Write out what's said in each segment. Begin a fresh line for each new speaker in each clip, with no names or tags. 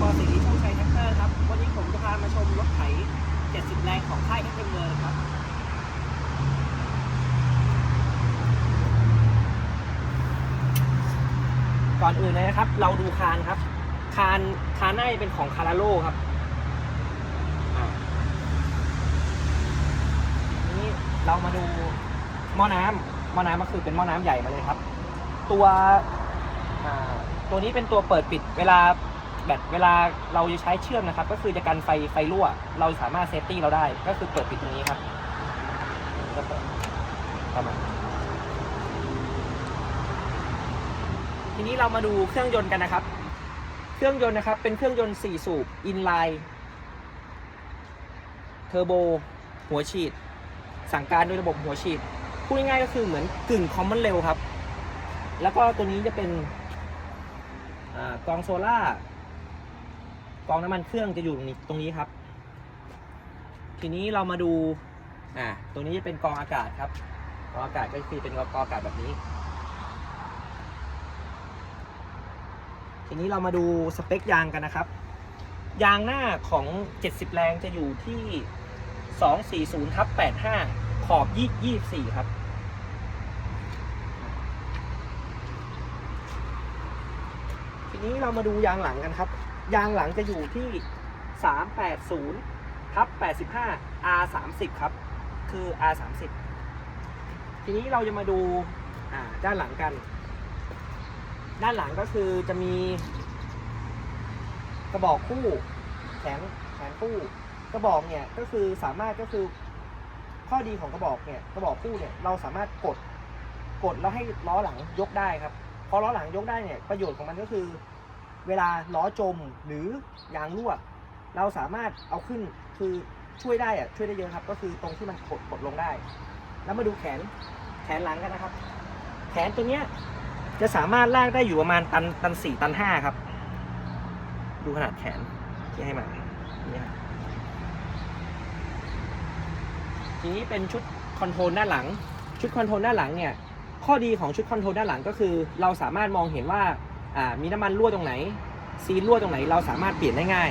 ปอสีช่องชัยแท็กเตอร์ครับ วันนี้ผมจะพามาชมรถไถ 70 แรงของค่ายเอ็มเมอร์ครับ ก่อนอื่นเลยนะครับ เราดูคานครับ คานคานหน้าจะเป็นของคาราโลครับ นี้เรามาดูหม้อน้ำหม้อน้ำก็คือเป็นหม้อน้ำใหญ่มาเลยครับ ตัวตัวนี้เป็นตัวเปิดปิดเวลา แบตเวลาเราจะใช้เชื่อมนะครับ ก็คือจะกันไฟไฟรั่ว เราสามารถเซฟตี้เราได้ ก็คือเปิดปิดตรงนี้ครับประมาณทีนี้เรามาดูเครื่องยนต์กันนะครับ เครื่องยนต์นะครับ เป็นเครื่องยนต์ 4 สูบอินไลน์เทอร์โบ หัวฉีด สั่งการโดยระบบหัวฉีดพูดง่ายๆก็คือเหมือนกึ่งคอมมอนเร็วครับ แล้วก็ตัวนี้จะเป็นอกองโซล่า กองน้ำมันเครื่องจะอยู่ตรงนี้ตรงนี้ครับ ทีนี้เรามาดูอ่าตัวนี้จะเป็นกองอากาศครับกองอากาศก็คือเป็นกองอากาศแบบนี้ ทีนี้เรามาดูสเปคยางกันนะครับ ยางหน้าของ 70 แรงจะอยู่ที่ 240ทับ85 ขอบ 24 ครับทีนี้เรามาดูยางหลังกันครับ ยางหลังจะอยู่ที่ 380ทับ85 R 30ครับ คือ R 30ทีนี้เราจะมาดูาด้านหลังกัน ด้านหลังก็คือจะมี กระบอกคู่ แขนแขนคู่ กระบอกเนี่ยก็คือสามารถก็คือข้อดีของกระบอกเนี่ยกระบอกคู่เนี่ยเราสามารถกดกดแล้วให้ล้อหลังยกได้ครับ พอล้อหลังยกได้เนี่ยประโยชน์ของมันก็คือ เวลาล้อจมหรือยางรั่ว เราสามารถเอาขึ้นคือช่วยได้อะช่วยได้เยอะครับ ก็คือตรงที่มันกดกดลงได้ แล้วมาดูแขนแขนหลังกันนะครับ แขนตัวเนี้ยจะสามารถลากได้อยู่ประมาณตันตันสี่ตันห้าครับ ดูขนาดแขนที่ให้มานี่ครับทีนี้เป็นชุดคอนโทรลด้านหลัง ชุดคอนโทรลด้านหลังเนี่ยข้อดีของชุดคอนโทรลด้านหลังก็คือ เราสามารถมองเห็นว่า มีน้ำมันรั่วตรงไหน ซีรั่วตรงไหน เราสามารถเปลี่ยนได้ง่าย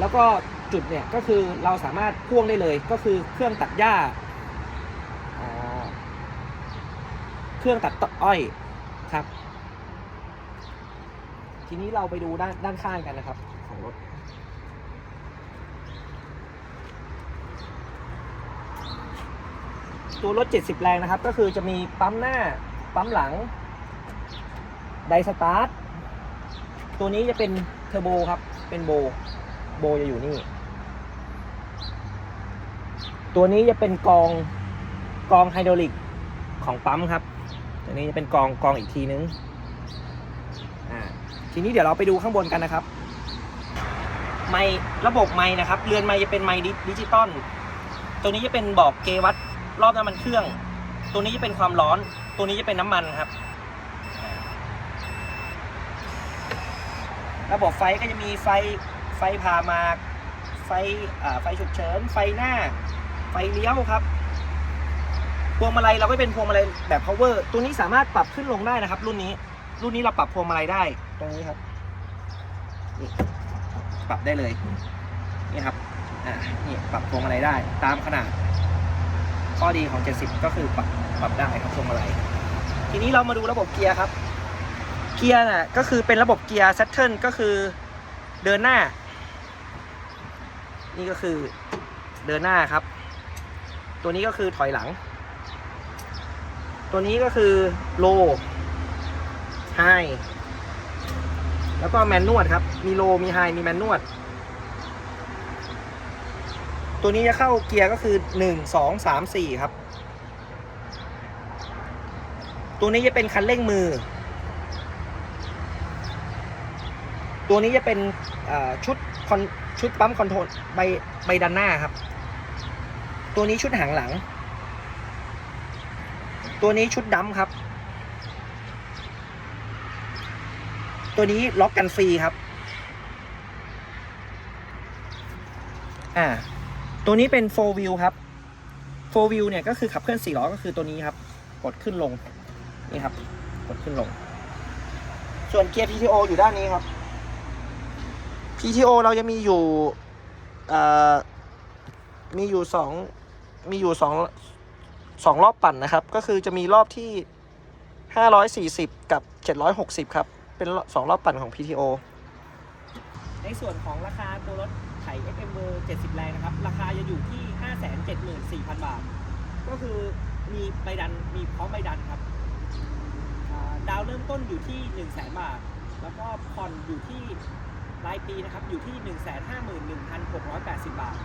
แล้วก็จุดเนี่ยก็คือเราสามารถพ่วงได้เลยก็คือเครื่องตัดหญ้าอ่าเครื่องตัดต้นอ้อยครับ ทีนี้เราไปดูด้านด้านข้างกันนะครับของรถตัวรถ 70 แรงนะครับ ก็คือจะมีปั๊มหน้า ปั๊มหลัง ไดสตาร์ท ตัวนี้จะเป็นเทอร์โบครับ เป็นโบ โบจะอยู่นี่ ตัวนี้จะเป็นกองกองไฮดรอลิกของปั๊มครับ ตัวนี้จะเป็นกองกองอีกทีนึง อ่า ทีนี้เดี๋ยวเราไปดูข้างบนกันนะครับ ไมค์ระบบไมค์นะครับ เรือนไมค์จะเป็นไมค์ดิจิตอล ตัวนี้จะเป็นบอกเกวัตรอบน้ำมันเครื่อง ตัวนี้จะเป็นความร้อน ตัวนี้จะเป็นน้ำมันครับ ระบบไฟก็จะมีไฟไฟพามาไฟไฟฉุกเฉิน ไฟหน้า ไฟเลี้ยวครับพวงมาลัยเราก็เป็นพวงมาลัยแบบ power ตัวนี้สามารถปรับขึ้นลงได้นะครับ รุ่นนี้ รุ่นนี้เราปรับพวงมาลัยได้ตรงนี้ครับนี่ปรับได้เลยนี่ครับอ่านี่ปรับพวงมาลัยได้ ตามขนาด ข้อดีของ 70 ก็คือปรับปรับได้ครับพวงมาลัยทีนี้เรามาดูระบบเกียร์ครับ เกียร์น่ะก็คือเป็นระบบเกียร์ Saturn ก็คือเดินหน้า นี่ก็คือเดินหน้าครับ ตัวนี้ก็คือถอยหลัง ตัวนี้ก็คือ low high แล้วก็แมนนวดครับ มี low มี high มีแมนนวด ตัวนี้จะเข้าเกียร์ก็คือหนึ่งสองสามสี่ครับ ตัวนี้จะเป็นคันเร่งมือ ตัวนี้จะเป็นชุดชุดปั๊มคอนโทรลใบใบด้านหน้าครับ ตัวนี้ชุดหางหลัง ตัวนี้ชุดดัมครับ ตัวนี้ล็อกกันฟรีครับอ่าตัวนี้เป็น4 wheel ครับ4 wheel เนี่ยก็คือขับเคลื่อน4ล้อก็คือตัวนี้ครับ กดขึ้นลง นี่ครับ กดขึ้นลง ส่วนเกียร์ PTO อยู่ด้านนี้ครับ PTO เรายังมีอยู่มีอยู่สองมีอยู่สองสองรอบปั่นนะครับ ก็คือจะมีรอบที่ห้าร้อยสี่สิบกับเจ็ดร้อยหกสิบครับ เป็นสองรอบปั่นของ PTO ในส่วนของราคาตัวรถไถ FM เบอร์70 แรงนะครับ ราคาจะอยู่ที่ 574,000 บาท ก็คือมีใบดันมีพร้อมใบดันครับดาวเริ่มต้นอยู่ที่ 1 0 0 0 0แบาท แล้วก็ผ่อนอยู่ที่ รายปีนะครับอยู่ที่ 151,680 บาท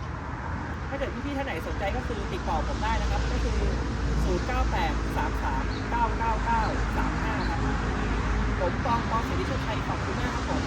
ถ้าเกิดพี่ๆท่านไหนสนใจก็คือติดต่อผมได้นะครับ ก็คือ 0983399935 ครับ ผมปองปองสิริโชคชัยขอบคุณมากครับผม